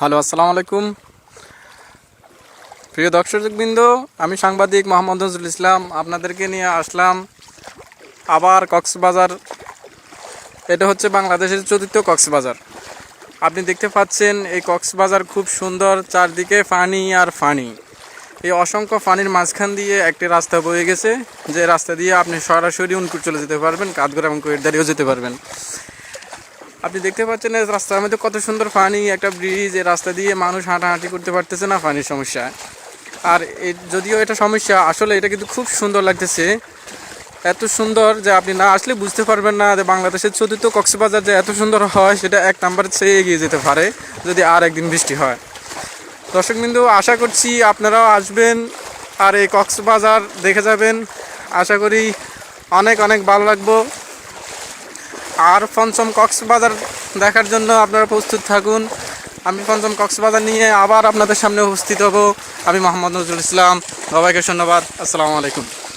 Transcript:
Hello, আসসালামু আলাইকুম। প্রিয় দর্শকবৃন্দ, আমি সাংবাদিক মোহাম্মদ নজরুল ইসলাম। আপনাদেরকে নিয়ে আসলাম আবার কক্সবাজার। এটা হচ্ছে বাংলাদেশের চতুর্থ কক্সবাজার। আপনি দেখতে পাচ্ছেন, এই কক্সবাজার খুব সুন্দর, চারদিকে ফানি আর ফানি। এই অসংখ্য ফানির মাঝখান দিয়ে একটি রাস্তা বয়ে গেছে। যে রাস্তা দিয়ে আপনি সরাসরি উনকুট চলে যেতে পারবেন, কাঠগড় এবং কোয়েটদারিও যেতে পারবেন। আপনি দেখতে পাচ্ছেন রাস্তার মধ্যে কত সুন্দর পানি একটা ব্রিজ এই রাস্তা দিয়ে মানুষ হাঁটাহাঁটি করতে পারতেছে না পানির সমস্যা। আর যদিও এটা সমস্যা, আসলে এটা কিন্তু খুব সুন্দর লাগতেছে। এত সুন্দর যে আপনি না আসলে বুঝতে পারবেন না যে বাংলাদেশের চতুর্থ কক্সবাজার যে এত সুন্দর হয়, সেটা এক নাম্বার চেয়ে এগিয়ে যেতে পারে, যদি আর একদিন বৃষ্টি হয়। দর্শকবিন্দু, আশা করছি আপনারাও আসবেন আর এই কক্সবাজার দেখে যাবেন। আশা করি অনেক অনেক ভালো লাগবো। আর পঞ্চম কক্সবাজার দেখার জন্য আপনারা প্রস্তুত থাকুন। আমি পঞ্চম কক্সবাজার নিয়ে আবার আপনাদের সামনে উপস্থিত হব। আমি মোহাম্মদ নজরুল ইসলাম। সবাইকে ধন্যবাদ। আসসালামু আলাইকুম।